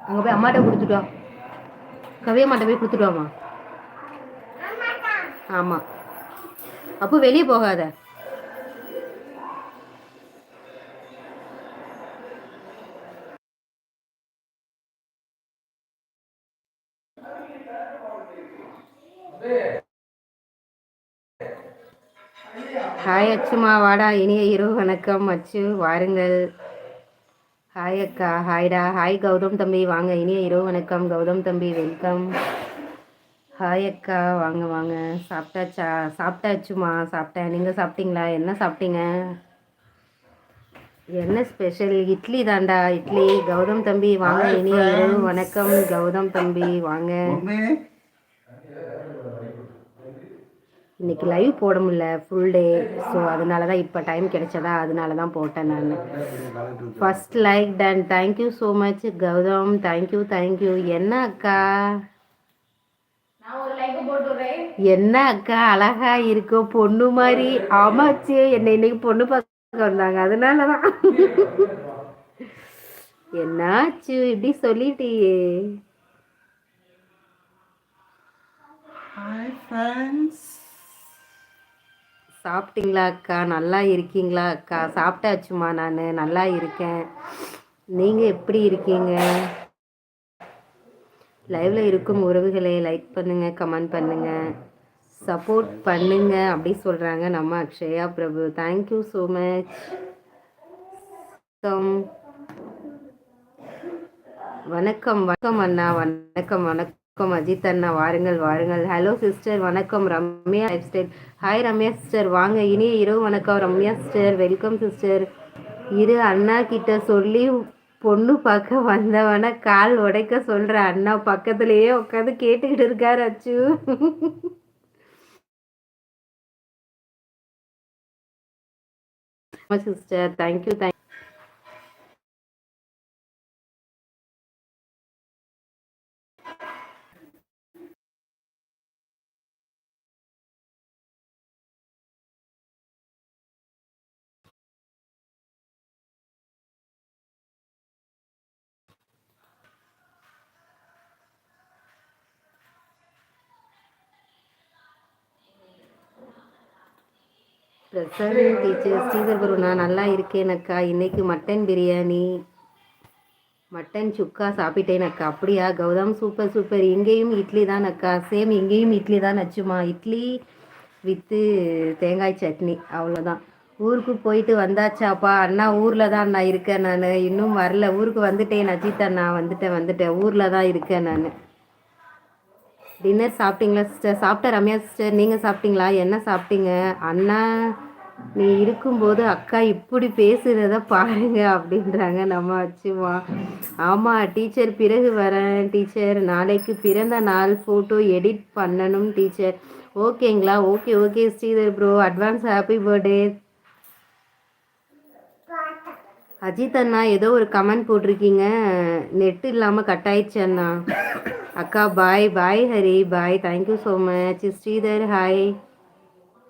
அங்கே போய் அம்மாட்ட கொடுத்துட்டு வா. கவியம்மாட்ட போய் கொடுத்துட்டு வாமா ஆமாம் அப்போ வெளியே போகாத. ஹாய் அச்சுமா வாடா இனிய இரவு வணக்கம். அச்சு வாருங்கள். ஹாய் அக்கா ஹாய்டா ஹாய் கௌதம் தம்பி வாங்க. இனிய இரவு வணக்கம். கௌதம் தம்பி வெல்கம் ஹாய் அக்கா வாங்க வாங்க. சாப்பிட்டாச்சா? சாப்பிட்டாச்சுமா சாப்பிட்டேன் நீங்கள் சாப்பிட்டீங்களா? என்ன சாப்பிட்டீங்க? என்ன ஸ்பெஷல் இட்லி தாண்டா இட்லி. கௌதம் தம்பி வாங்க. இனிய இரவு வணக்கம். கௌதம் தம்பி வாங்க. இன்னைக்கு லைவ் போட முடியல ஃபுல் டே ஸோ அதனால தான் இப்போ டைம் கிடைச்சதா அதனால தான் போட்டேன் நான். First like done thank you so much Gautham. Thank you thank you என்ன அக்கா? என்ன அக்கா? அழகா இருக்கோ பொண்ணு மாதிரி ஆமாச்சு என்னை இன்னைக்கு பொண்ணு பார்க்க வந்தாங்க. அதனால தான் என்னாச்சு? இப்படி சொல்லிட்டியே. ஹாய் ஃப்ரெண்ட்ஸ் சாப்பிட்டீங்களா அக்கா? நல்லா இருக்கீங்களா அக்கா? சாப்பிட்டாச்சுமா நான். நல்லா இருக்கேன். நீங்கள் எப்படி இருக்கீங்க? லைவ்ல இருக்கும் உறவுகளை லைக் பண்ணுங்க கமெண்ட் பண்ணுங்க. சப்போர்ட் பண்ணுங்க அப்படி சொல்றாங்க நம்ம Akshaya Prabhu. Thank you so much வணக்கம் வணக்கம் அண்ணா. வணக்கம் வணக்கம். வணக்கம் அஜித் அண்ணா வாருங்கள் வாருங்கள். ஹலோ சிஸ்டர் வணக்கம் Ramya life style hi Ramya sister வாங்க இனிய இரவு வணக்கம் ரம்யா சிஸ்டர் வெல்கம் சிஸ்டர் இரு அண்ணா கிட்ட சொல்லி பொண்ணு பார்க்க வந்தவன கால் உடைக்க சொல்ற அண்ணா பக்கத்துலயே உட்காந்து கேட்டுக்கிட்டு இருக்காரு Achu. Sister thank you thank present teacher Sridhar Guru நான் நல்லா இருக்கேனக்கா இன்னைக்கு மட்டன் பிரியாணி மட்டன் சுக்கா சாப்பிட்டேன் அக்கா. அப்படியா? கௌதம் சூப்பர் சூப்பர் இங்கேயும் இட்லி தான் அக்கா. சேம் இங்கேயும் இட்லி தான் நச்சுமா இட்லி வித்து தேங்காய் சட்னி. அவ்வளோதான் ஊருக்கு போயிட்டு வந்தாச்சாப்பா? அண்ணா ஊரில் தான் அண்ணா இருக்கேன் நான். இன்னும் வரல. ஊருக்கு வந்துட்டேன் அஜித் அண்ணா. வந்துட்டேன் வந்துட்டேன். ஊரில் தான் இருக்கேன் நான். டின்னர் சாப்பிட்டீங்களா சிஸ்டர் சாப்பிட்ட ரம்யா சிஸ்டர் நீங்கள் சாப்பிட்டீங்களா? என்ன சாப்பிட்டீங்க? அண்ணா நீ இருக்கும்போது அக்கா இப்படி பேசுகிறத பாருங்க அப்படின்றாங்க நம்ம அச்சுமா. ஆமாம் டீச்சர் பிறகு வரேன் டீச்சர் நாளைக்கு பிறந்த நாள் ஃபோட்டோ எடிட் பண்ணணும் டீச்சர் ஓகேங்களா? Okay okay Sridhar bro advance happy birthday Ajith அண்ணா ஏதோ ஒரு கமெண்ட் போட்டிருக்கீங்க. நெட் இல்லாமல் கட் ஆயிடுச்சு அண்ணா. அக்கா bye bye Hari bye thank you so much Sridhar hi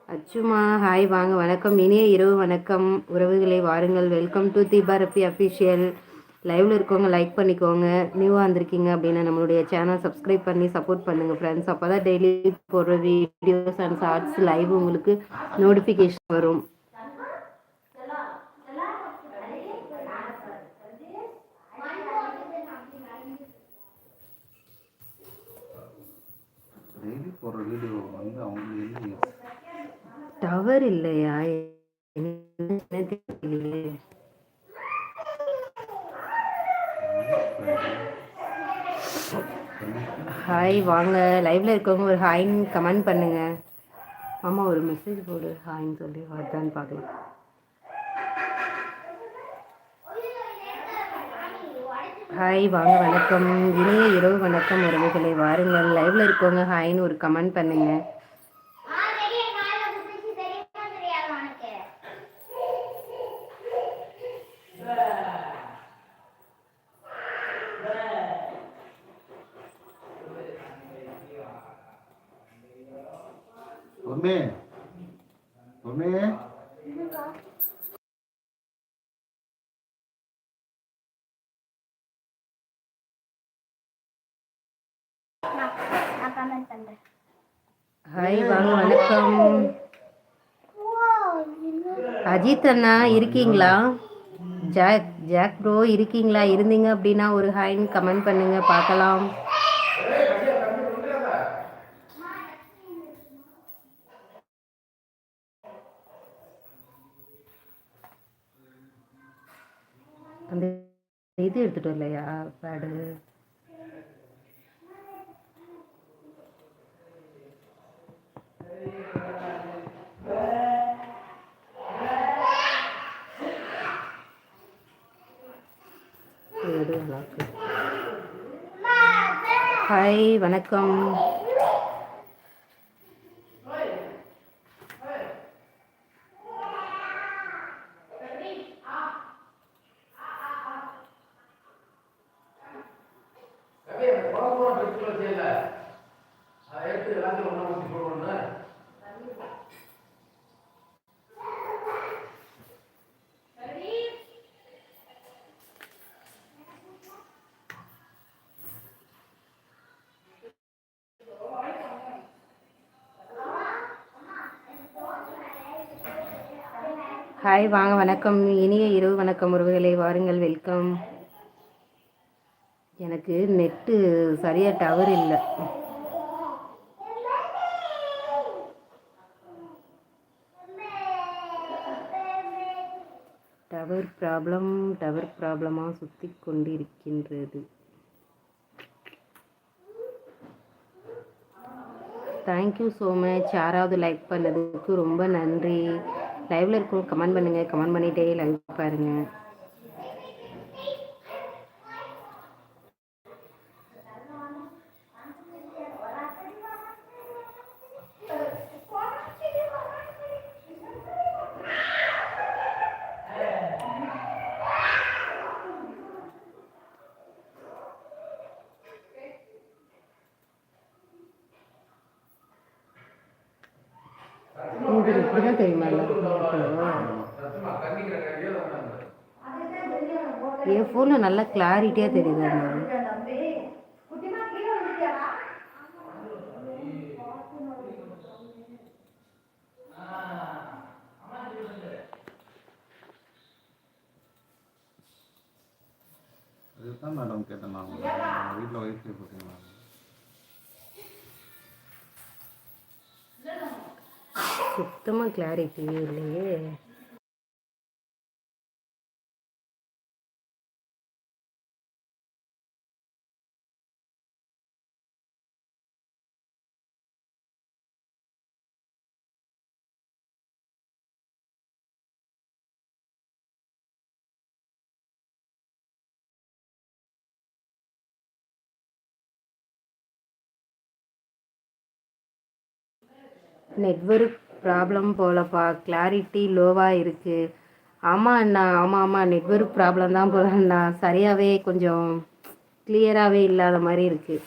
அச்சுமா hi வாங்க வணக்கம். இனிய இரவு வணக்கம். உறவுகளை வாருங்கள். Welcome to Deepa Rafi official லைவில் இருக்கவங்க லைக் பண்ணிக்கோங்க. நியூவாக வந்திருக்கீங்க அப்படின்னா நம்மளுடைய சேனல் சப்ஸ்கிரைப் பண்ணி சப்போர்ட் பண்ணுங்கள் ஃப்ரெண்ட்ஸ் அப்போ தான் டெய்லி போடுற வீடியோஸ் அண்ட் ஷார்ட்ஸ் லைவ் உங்களுக்கு நோட்டிஃபிகேஷன் வரும் டெய்லி போடுற வீடியோ வந்து அவங்களுக்கு டவர் இல்லையா ஹாய் வாங்க. லைவ்ல இருக்கவங்க ஒரு ஹாய்ன்னு கமெண்ட் பண்ணுங்க. ஆமாம் ஒரு மெசேஜ் போடு. ஹாய்ன்னு சொல்லி வருதான்னு பார்க்கலாம். ஹாய் வாங்க வணக்கம். இனிய இரவு வணக்கம் உறவுகளை. வாருங்கள். லைவ்ல இருக்கோங்க. ஹாய்னு ஒரு கமெண்ட் பண்ணுங்க. ஒன்று ஹாய் வாங்க வணக்கம். அஜித் அண்ணா இருக்கீங்களா? ஜாக் ஜாக் ப்ரோ இருக்கீங்களா? இருந்தீங்க அப்படின்னா ஒரு ஹாய்னு கமெண்ட் பண்ணுங்க பார்க்கலாம். அந்த இது எடுத்துட்டு வரலையா? பேடு ஹாய் வணக்கம். ஹாய் வாங்க வணக்கம். இனிய இரவு வணக்கம் உறவுகளை. வாருங்கள் வெல்கம் எனக்கு நெட்டு சரியாக டவர் இல்லை. டவர் ப்ராப்ளம் டவர் ப்ராப்ளமாக சுற்றி கொண்டிருக்கின்றது. தேங்க்யூ ஸோ மச் யாராவது லைக் பண்ணதுக்கு ரொம்ப நன்றி. லைவ்ல இருக்கவங்க கமெண்ட் பண்ணுங்க. கமெண்ட் பண்ணிட்டே லைவ் பாருங்க உங்களுக்கு இப்படிதான் தெரியுமா என் ஃபோனில் நல்லா கிளாரிட்டியாக தெரியுது அண்ணா. அதுதான் மேடம் கேட்டேன் நான் வீட்டில் ஒய்ஃபை போட்டீங்களா? சுத்தமாக கிளாரிட்டியே இல்லையே நெட்வொர்க் ப்ராப்ளம் போலப்பா கிளாரிட்டி லோவாக இருக்குது ஆமாம் அண்ணா ஆமாம் ஆமாம் நெட்வொர்க் ப்ராப்ளம் தான் போல அண்ணா. சரியாகவே கொஞ்சம் கிளியராகவே இல்லாத மாதிரி இருக்குது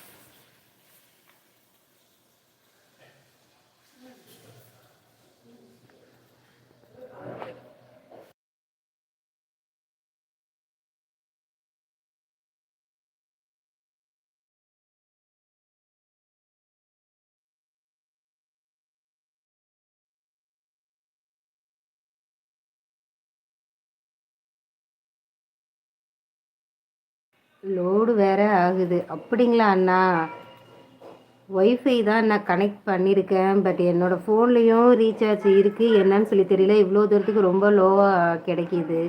லோடு வேற ஆகுது. அப்படிங்களா அண்ணா? ஒய்ஃபை தான் நான் கனெக்ட் பண்ணியிருக்கேன் பட் என்னோடய ஃபோன்லேயும் ரீசார்ஜ் இருக்குது என்னன்னு சொல்லி தெரியல. இவ்வளோ தூரத்துக்கு ரொம்ப லோவாக கிடைக்கிது.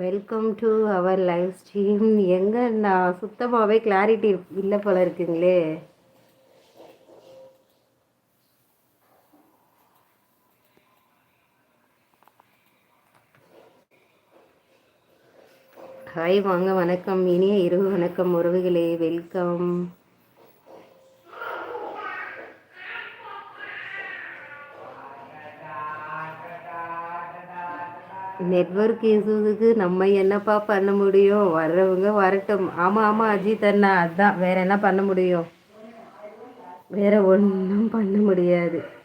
Welcome to our live stream எங்கே நான் சுத்தமாகவே கிளாரிட்டி இல்லை போல இருக்குங்களே. ஹாய் வாங்க வணக்கம். இனிய இரவு வணக்கம் உறவுகளே. வெல்கம் நெட்வொர்க் இஷ்யூஸுக்கு நம்ம என்னப்பா பண்ண முடியும்? வர்றவங்க வரட்டும். ஆமாம் ஆமாம் அஜித் அண்ணா அதுதான் வேற என்ன பண்ண முடியும்? வேற ஒன்றும் பண்ண முடியாது.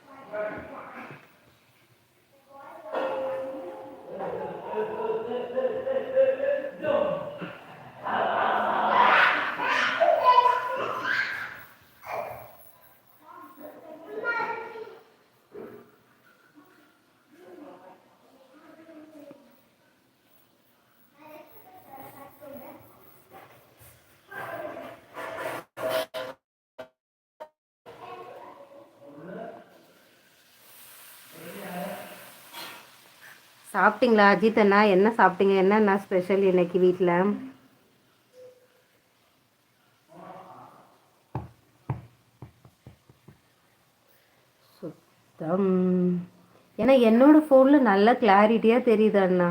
சாப்பிட்டீங்களா அஜித் அண்ணா? என்ன சாப்பிட்டீங்க? என்னண்ணா ஸ்பெஷல் இன்னைக்கு வீட்டில் சுத்தம். ஏன்னா என்னோட ஃபோனில் நல்லா கிளாரிட்டியாக தெரியுது அண்ணா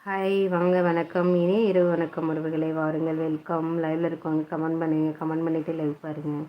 ஹாய் வாங்க வணக்கம். இனி இரவு வணக்கம் உறவுகளை. வாருங்கள் வெல்கம் லைவ்ல இருக்கவங்க கமெண்ட் பண்ணுங்க. கமெண்ட் பண்ணிட்டு லைவ் பாருங்க.